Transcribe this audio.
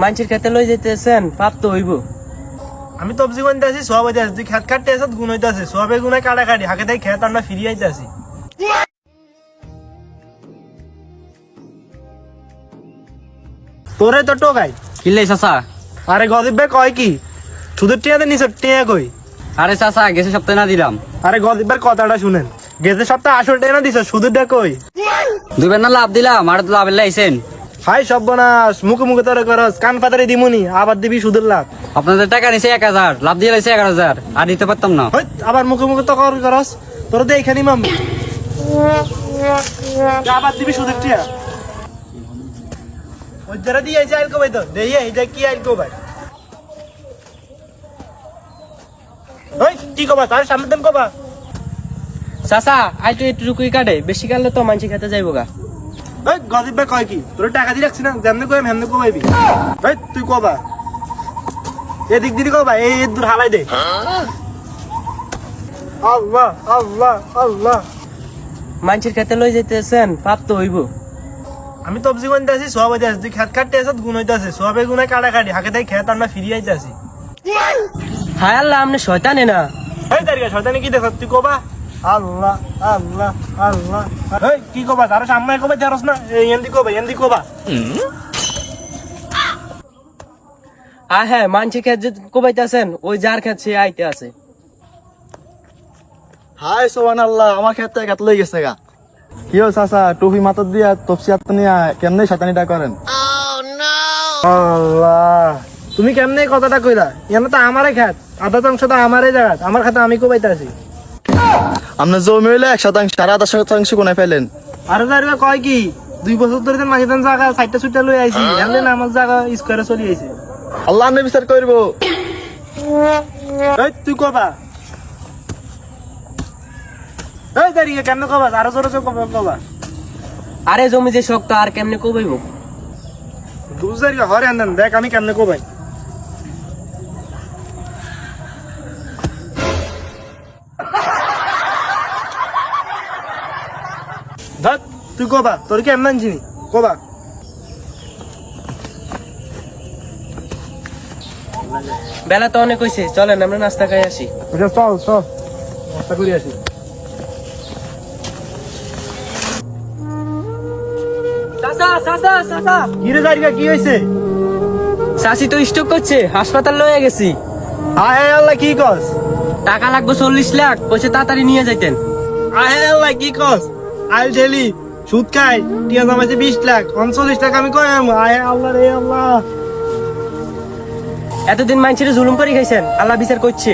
মানুষের খেতে লই যেতেছেন পাপ তো হইব। আমি তো জীবন আছি সব হইতে আছি। তুই খেত কাটতে আসত গুণ হইতে আছে সবে গুণে কাটা কাটি হাকে তাই খেত আমরা ফিরিয়ে আইতে আছি। তোরে তো টোকাই। কিলে চাচা? আরে গদিব ভাই কয় কি? শুধু টিয়াতে নিছ টিয়া কই? আরে চাচা গেছে সপ্তাহে না দিলাম। আরে গদিব ভাইয়ের কথাটা শুনেন। গেছে সপ্তাহে আসল টেনা দিছ শুধুটা কই? দুবেন না লাভ দিলাম আর তো লাভের লাইছেন হাই সব বনাস মুখে মুখে তোরে করস কান পাতারে দিমুনি আবার দিবি সুদের লাভ। আপনাদের টাকা নিছে এক হাজার লাভ দিয়ে লাইছে এগারো হাজার আর দিতে পারতাম না। আবার মুখে মুখে তো কর করস তোর তো এইখানেই মামবি আবার দিবি সুদের টিয়া। ওই যারা দিয়ে আইছে আইল কবাই তো? দেই এইটা কি আইল কবাই ওই কি কবা তার সামনে দেন কবা। চাচা আই তো এটুকুই কাটে বেশি কাটলে তো মানুষ খেতে যাইব গা। ওই গদিব ভাই কয় কি? তোর টাকা দিয়ে রাখছি না, যেমনে কই হেমনে কবাইবি ওই তুই কবা এদিক দিদি কবা এই দূর হালাই দে। আল্লাহ আল্লাহ আল্লাহ। মানুষের খেতে লই যেতেছেন পাপ তো হইব। আমি তো জীবন আছি সব হইতে আছি খেত কাটতে আসত, গুণ হইতে আছে সবে গুণে কাটা কাটি হাকে তাই খেত, আমরা ফিরিয়ে আইতে আছি হায় আল্লাহ, আপনি শয়তানে না। এই তারিখে শয়তানি কি দেখ তুই কবা আল্লাহ আল্লাহ আল্লাহ। এই কি কবা? তার সামনে কবা না? এন্দি কবা এন্দি কবা। আর হ্যাঁ মানুষের খেত যে কোবাইতেছেন ওই যার খেত সে আইতে আছে। হাই সোহান আল্লাহ আমার ক্ষেত্রে খেত লই গেছে গা। কিও চাচা টুপি মাথার দিয়া তপসি কেমনে শতানিটা করেন? আল্লাহ। তুমি কেমনে এই কথাটা কইলা? এনে তো আমারে খেত আধা অংশ তো আমারে জায়গা আমার খাতে আমি কোবাইতে আছি আপনার জমি হইলে এক শতাংশ সাড়ে আধা শতাংশ কোনায় ফেলেন? আরও তারিখে কয় কি দুই বছর ধরে মাঝে দান জায়গা সাইডটা সুইটা লই আইছি এমনি না আমার জায়গা স্কোয়ারে চলি আইছে। আল্লাহ আপনি বিচার করব। এই তুই কবা। এই তারিখে কেমনে কবা? আরও জোরে জোরে কবা কবা। আরে জমি যে শক্ত আর কেমনে কোবাইব? দুই তারিখে হরে আনন্দ দেখ আমি কেমনে কোবাই। ধর তুই কবা তোর কি এমন চিনি কবা। বেলা তো অনেক হয়েছে চলেন আমরা নাস্তা খাই আসি। আচ্ছা চল চল নাস্তা করে আসি। কি হয়েছে চাচি তো স্টক করছে হাসপাতাল লয়ে গেছি। আহে আল্লাহ কি কস? টাকা লাগবে চল্লিশ লাখ পয়সা তাড়াতাড়ি নিয়ে যাইতেন। আহে আল্লাহ কি কস? আইল ঠেলি, সুদ খাই, টিয়া জমাইছে বিশ লাখ, পঞ্চল্লিশ লাখ আমি কই আম আহে আল্লাহ রে আল্লাহ। এতদিন মানুষের জুলুম করে খাইছেন, আল্লাহ বিচার করছে।